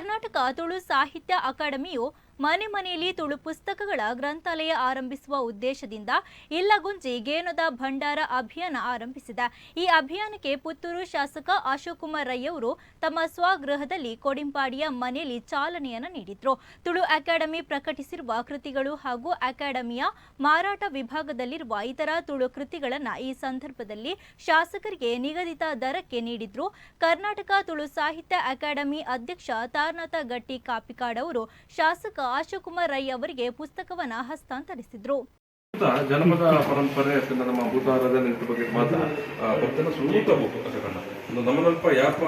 ಕರ್ನಾಟಕ ತುಳು ಸಾಹಿತ್ಯ ಅಕಾಡೆಮಿಯು ಮನೆ ಮನೆಯಲ್ಲಿ ತುಳು ಪುಸ್ತಕಗಳ ಗ್ರಂಥಾಲಯ ಆರಂಭಿಸುವ ಉದ್ದೇಶದಿಂದ ಇಲ್ಲಗುಂಜಿ ಗೇನದ ಭಂಡಾರ ಅಭಿಯಾನ ಆರಂಭಿಸಿದೆ. ಈ ಅಭಿಯಾನಕ್ಕೆ ಪುತ್ತೂರು ಶಾಸಕ ಅಶೋಕ್ ಕುಮಾರ್ ರೈ ಅವರು ತಮ್ಮ ಸ್ವಗೃಹದಲ್ಲಿ ಕೊಡಿಂಪಾಡಿಯ ಮನೆಯಲ್ಲಿ ಚಾಲನೆಯನ್ನು ನೀಡಿದ್ರು. ತುಳು ಅಕಾಡೆಮಿ ಪ್ರಕಟಿಸಿರುವ ಕೃತಿಗಳು ಹಾಗೂ ಅಕಾಡೆಮಿಯ ಮಾರಾಟ ವಿಭಾಗದಲ್ಲಿರುವ ಇತರ ತುಳು ಕೃತಿಗಳನ್ನು ಈ ಸಂದರ್ಭದಲ್ಲಿ ಶಾಸಕರಿಗೆ ನಿಗದಿತ ದರಕ್ಕೆ ನೀಡಿದ್ರು. ಕರ್ನಾಟಕ ತುಳು ಸಾಹಿತ್ಯ ಅಕಾಡೆಮಿ ಅಧ್ಯಕ್ಷ ತಾರನಾಥ ಗಟ್ಟಿ ಕಾಪಿಕಾಡ್ ಅವರು ಶಾಸಕ ಅಶೋಕ್ ಕುಮಾರ್ ರೈ ಅವರಿಗೆ ಪುಸ್ತಕವನ್ನ ಹಸ್ತಾಂತರಿಸಿದ್ರು. ಜನಪದ ಪರಂಪರೆ ನಮ್ಮ ಭೂತಾರದ ನಿಂತ ಬಗ್ಗೆ ಮಾತ್ರ ಭಕ್ತನ ಸೂತ ಬುಕ್ ಅಸಕಣ್ಣ ಒಂದು ನಮ್ಮನಲ್ಪ ಯಾಪ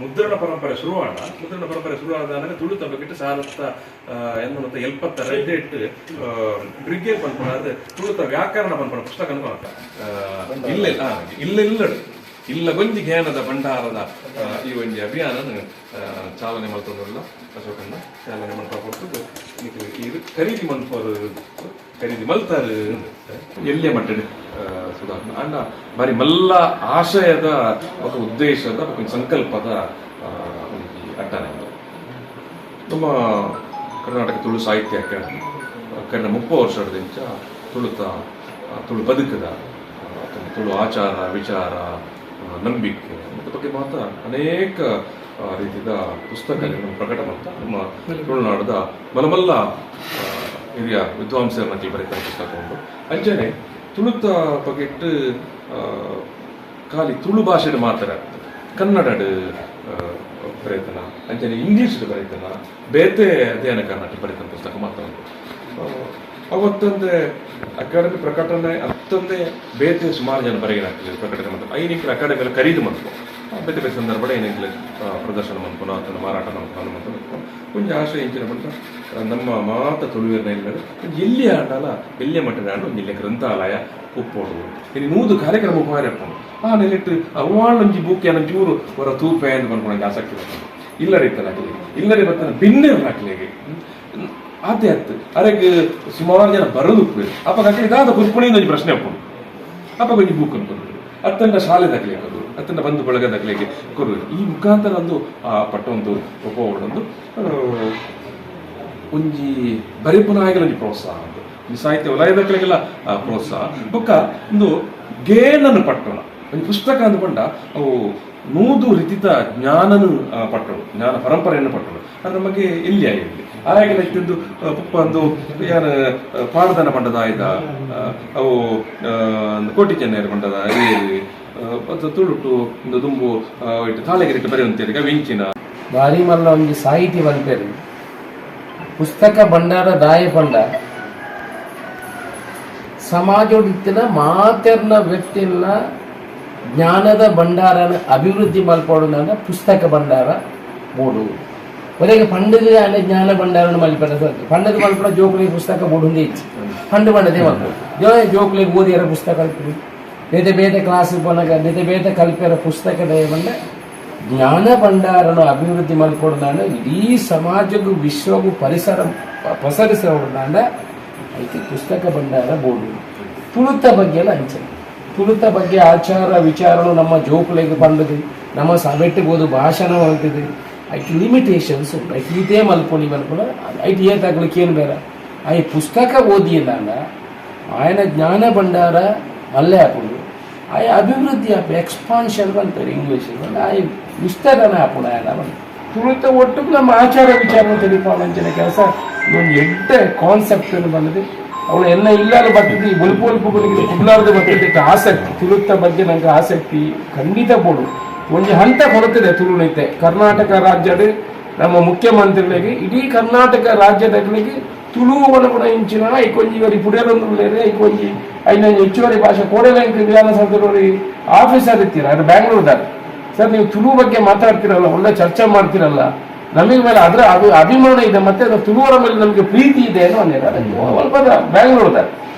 ಮುದ್ರಣ ಪರಂಪರೆ ಶುರುವಾಣ, ಮುದ್ರಣ ಪರಂಪರೆ ಶುರುವಾದ ತುಳು ತುಳುತ ಬಗ್ಗೆ ಸಾರತ್ತ ಎನ್ನುವಂತ ಎಲ್ಪತ್ತ ರೆಡ್ಡೆಟ್ ಬ್ರಿಗೇಡ್ ಪನ್ಪಣ ಅದು ತುಳುತ ವ್ಯಾಕರಣ ಪನ್ಪಣ ಪುಸ್ತಕ ಇಲ್ಲ ಇಲ್ಲ ಇಲ್ಲ ಇಲ್ಲ ಇಲ್ಲಗೊಂಜಿ ಜ್ಞಾನದ ಭಂಡಾರದ ಈ ಒಂದು ಅಭಿಯಾನ ಚಾಲನೆ ಮಾಡ್ತೊಂಡಲ್ಲ ಅಶೋಕನ್ನ ಚಾಲನೆ ಮಾಡ್ತಾ ಕೊಡ್ತದ್ದು. ಇದು ಖರೀದಿ ಮನ್ಪರು ಖರೀದಿ ಮಲ್ತಾರ. ಎಲ್ಲಿಯ ಮಟ್ಟಡೆ ಸುಧಾರ್ಣ ಅಣ್ಣ ಬಾರಿ ಮಲ್ಲ ಆಶಯದ ಒಂದು ಉದ್ದೇಶದ ಒಂದು ಸಂಕಲ್ಪದ ಅಡ್ಡನೆ ನಮ್ಮ ಕರ್ನಾಟಕ ತುಳು ಸಾಹಿತ್ಯ ಅಕಾಡೆಮಿ ಕಂಡ ಮುಪ್ಪು ವರ್ಷದ ತುಳುತ ತುಳು ಬದುಕದ ತುಳು ಆಚಾರ ವಿಚಾರ ನಂಬಿಕೆ ಅದರ ಬಗ್ಗೆ ಮಾತ್ರ ಅನೇಕ ರೀತಿಯ ಪುಸ್ತಕಗಳನ್ನು ಪ್ರಕಟ ಮಾಡ್ತಾ ನಮ್ಮ ತುಳುನಾಡದ ಮಲಮಲ್ಲ ಹಿರಿಯ ವಿದ್ವಾಂಸರ ಮಧ್ಯೆ ಬರೀತಾರೆ ಪುಸ್ತಕ ಉಂಟು ಅಂಜನೆ, ತುಳುತ ಬಗ್ಗೆ ಖಾಲಿ ತುಳು ಭಾಷೆಡ್ ಮಾತ್ರ ಕನ್ನಡಡ್ ಬರೀತನ ಅಂಚನೆ ಇಂಗ್ಲೀಷ್ ಬರೀತನ, ಬೇತೆ ಅಧ್ಯಯನ ಕರ್ನಾಟಕ ಬರೀತನ ಪುಸ್ತಕ ಮಾತ್ರ ಅವತ್ತಂದೆ ಅಕಾಡೆಮಿ ಪ್ರಕಟಣೆ ಅತ್ತೊಂದೆ ಬೇತೆ ಸುಮಾರು ಜನ ಬರೆಗಿನಾಗ್ತದೆ ಪ್ರಕಟಣೆ ಮಾಡ್ತಾರೆ ಐನಿಕ್ಲ ಅಕಾಡೆಮಿ ಎಲ್ಲ ಖರೀದಿ ಮಾಡ್ಕೊ ಬೇತೆ ಬೇರೆ ಸಂದರ್ಭ ಏನಿಕ್ಲೆ ಪ್ರದರ್ಶನ ಮಾಡ್ಕೊಂಡು ಅಥವಾ ಮಾರಾಟ ಮಾಡ್ಕೊಂಡು ಮಾಡ್ಕೊಂಡು ಕೊಂಚ ಆಶೆ ಇಂಚಿನ ನಮ್ಮ ಮಾತ ತುಳುವಿನ ಇಲ್ಲ ಎಲ್ಲಿ ಆಡಲ್ಲ ಎಲ್ಲಿ ಮಟ್ಟದ ಆಡು ಒಂದು ಇಲ್ಲಿ ಗ್ರಂಥಾಲಯ ಉಪ್ಪೋಡು. ಇಲ್ಲಿ ನೂದು ಕಾರ್ಯಕ್ರಮ ಪಾರಪ್ಪನು ಆ ನೆಲೆಟ್ಟು ಅವಾಳೊಂಜಿ ಬೂಕಿ ಚೂರು ಹೊರ ತೂಪೆ ಅಂತ ಬಂದ್ಕೊಂಡು ಆಸಕ್ತಿ ಇಲ್ಲ ರೀತಿಯಲ್ಲಿ ಇಲ್ಲರಿ ಬರ್ತಾನೆ ಭಿನ್ನ ಹಾಕ್ಲಿಗೆ ಆತೆ ಆಯ್ತು ಅರೆಗ್ ಸುಮಾರು ಜನ ಬರೋದು ಅಪ್ಪ ಹಾಕಿ ಇದಾದ ಕುರ್ಪುಣಿ ಒಂದು ಪ್ರಶ್ನೆ ಅಪ್ಪನು ಅಪ್ಪ ಕೊಂಚ ಬುಕ್ ಅನ್ಕೊಂಡು ಅತ್ತಂಡ ಶಾಲೆ ದಾಖಲೆಗೆ ಅದು ಅತ್ತಂಡ ಬಂಧು ಬಳಗ ದಾಖಲೆಗೆ ಕೊರು ಈ ಮುಖಾಂತರ ಒಂದು, ಆ, ಪಟ್ಟ ಒಂದು ಒಪ್ಪೊಂದು ಒಂಜಿ ಬರಿಪುನ ಆಗಿಲ್ಲ ಒಂಜಿ ಪ್ರೋತ್ಸಾಹ ಅಂತ ಸಾಹಿತ್ಯ ವಲಯ ದಾಖಲೆಗೆಲ್ಲ ಪ್ರೋತ್ಸಾಹ. ಬುಕ್ಕ ಒಂದು ಗೇನನ್ನು ಪಟ್ಟಣ. ಒಂದು ಪುಸ್ತಕ ಅಂದ್ಕೊಂಡ ಅವು ನೂದು ರೀತಿತ ಜ್ಞಾನನು ಪಟ್ಟಳು ಜ್ಞಾನ ಪರಂಪರೆಯನ್ನು ಪಟ್ಟಳು ಅದು ನಮಗೆ ಇಲ್ಲಿ ಆಗಿರಲಿ ಹಾಗೆ ಇಷ್ಟೊಂದು ಒಂದು ಯಾರು ಪಾಡದನ ಪಂಡದ ಆಯ್ದ ಆ, ಅವು ಕೋಟಿ ಚೆನ್ನೈರ್ ಪಂಡದ ಮತ್ತು ತುಳುಟು ಒಂದು ತುಂಬು ಇಟ್ಟು ತಾಳೆಗೆ ಇಟ್ಟು ತಾಳೆಗಿರಿಟ್ಟು ಬರೆಯುವಂತೀರಿ ವಿಂಚಿನ ಭಾರಿ ಮಲ್ಲ ಒಂದು ಸಾಹಿತಿ ಬಂತೇರಿ ಪುಸ್ತಕ ಭಂಡಾರ ದಾಯ ಪಂಡ ಸಮಾಜೋಡಿತ್ತಿನ ಮಾತೆರ್ನ ವ್ಯಕ್ತಿನ ಜ್ಞಾನದ ಭಂಡಾರನ ಅಭಿವೃದ್ಧಿ ಮಲ್ಪಡುನ ಪುಸ್ತಕ ಭಂಡಾರ ಬೋಡು ಒರೆಗೆ ಪಂಡದ ಅಲ್ಲ ಜ್ಞಾನ ಭಂಡಾರನ ಮಲ್ಪಡ ಪಂಡದ ಮಲ್ಪಡ ಜೋಕುಲಿ ಪುಸ್ತಕ ಬೋಡುಂದೇ ಇಚ್ಚಿ ಪಂಡು ಪಂಡದೇ ಮಲ್ಪಡು ಜೋಕುಲಿ ಓದಿಯರ ಪುಸ್ತಕ ಕಲ್ಪಿ ಬೇತೆ ಬೇತೆ ಕ್ಲಾಸ್ ಪನಗ ಬೇತೆ ಬೇತೆ ಕಲ್ಪಿಯರ ಪುಸ್ತಕದ ಬಂದ ಜ್ಞಾನ ಭಂಡಾರನ ಅಭಿವೃದ್ಧಿ ಮಲ್ಪಡುನಾಂಡ ಇಡೀ ಸಮಾಜಕ್ಕೂ ವಿಶ್ವಗೂ ಪರಿಸರ ಪಸರಿಸೋಣ ಐತಿ ಪುಸ್ತಕ ಭಂಡಾರ ಬೋರ್ಡು. ತುಳುತ ಬಗ್ಗೆ ಎಲ್ಲ ಅಂಚನೆ ತುಳುತ ಬಗ್ಗೆ ಆಚಾರ ವಿಚಾರಗಳು ನಮ್ಮ ಜೋಕುಲೆಗೆ ಬಂದದು. ನಮ್ಮ ಸಭೆಟ್ಟಿಗೆ ಓದು ಭಾಷಣ ಹೊಂಟಿದೆ ಐಟ್ ಲಿಮಿಟೇಷನ್ಸ್ ಐಟಿ ಐಟ್ ಇದೇ ಮಲ್ಕೊಂಡು ಮಲ್ಕೊಂಡು ಐಟ್ ಏತಾಗ್ಲಿಕ್ಕೆ ಏನು ಬೇಡ. ಆ ಪುಸ್ತಕ ಪುಸ್ತಕ ಅಂದಾಗ ಆಯನ ಜ್ಞಾನ ಭಂಡಾರ ಅಲ್ಲೇ ಹಾಕೊಂಡು ಆಯ, ಅಭಿವೃದ್ಧಿ ಹಾಕು ಎಕ್ಸ್ಪಾನ್ಷನ್ ಅಂತಾರೆ ಇಂಗ್ಲೀಷಲ್ಲಿ ಆಯ ವಿಸ್ತಾರನ ಹಾಕೊಂಡು ಆಯನ ಬಂದು. ತುಳಿತ ಒಟ್ಟು ನಮ್ಮ ಆಚಾರ ವಿಚಾರ ತಿಳಿಪಾಲಂಚನೆ ಕೆಲಸ. ಒಂದು ಎಡ್ಡ ಕಾನ್ಸೆಪ್ಟ್ ಅನ್ನು ಬಂದಿದೆ. ಅವಳು ಎಲ್ಲ ಇಲ್ಲಾರು ಬರ್ತಿದ್ದೆ ಈ ಒಲುಪು ಒಲುಪುಗಳಿಗೆ ಇಲ್ಲಾರ್ದು ಬರ್ತಿದ್ದಕ್ಕೆ ಆಸಕ್ತಿ ತುಳುತ್ತ ಬಗ್ಗೆ ನನಗೆ ಆಸಕ್ತಿ. ಖಂಡಿತ ಬೋಡು ಒಂದು ಹಂತ ಕೊಡುತ್ತದೆ ತುಳುನೈತೆ. ಕರ್ನಾಟಕ ರಾಜ್ಯದ ನಮ್ಮ ಮುಖ್ಯಮಂತ್ರಿಗಳಿಗೆ ಇಡೀ ಕರ್ನಾಟಕ ರಾಜ್ಯದಗಳಿಗೆ ತುಳುವನ ಕೂಡ ಇಂಚಿನ ಐಕೊಂಜಿ ಇವರಿ ಪುಡಿಯರೊಂದು ಉಳ್ಳೇರೆ ಐಕೊಂಜಿ ಐನ ಹೆಚ್ಚುವರಿ ಭಾಷೆ ಕೋಡೆಲಂಕ ವಿಧಾನಸೌಧದವರಿ ಆಫೀಸರ್ ಇರ್ತೀರ ಅದು ಬ್ಯಾಂಗ್ಳೂರ್ದಾಗ ಸರ್ ನೀವು ತುಳು ಬಗ್ಗೆ ಮಾತಾಡ್ತಿರಲ್ಲ ಒಳ್ಳೆ ಚರ್ಚೆ ಮಾಡ್ತಿರಲ್ಲ. ನಮಗೆ ಮೇಲೆ ಅದರ ಅದು ಅಭಿಮಾನ ಇದೆ ಮತ್ತೆ ಅದು ತುಳುವರ ಮೇಲೆ ನಮಗೆ ಪ್ರೀತಿ ಇದೆ ಅನ್ನೋ ಸ್ವಲ್ಪ ಬ್ಯಾಂಗ್ಳೂರ್ದಾಗ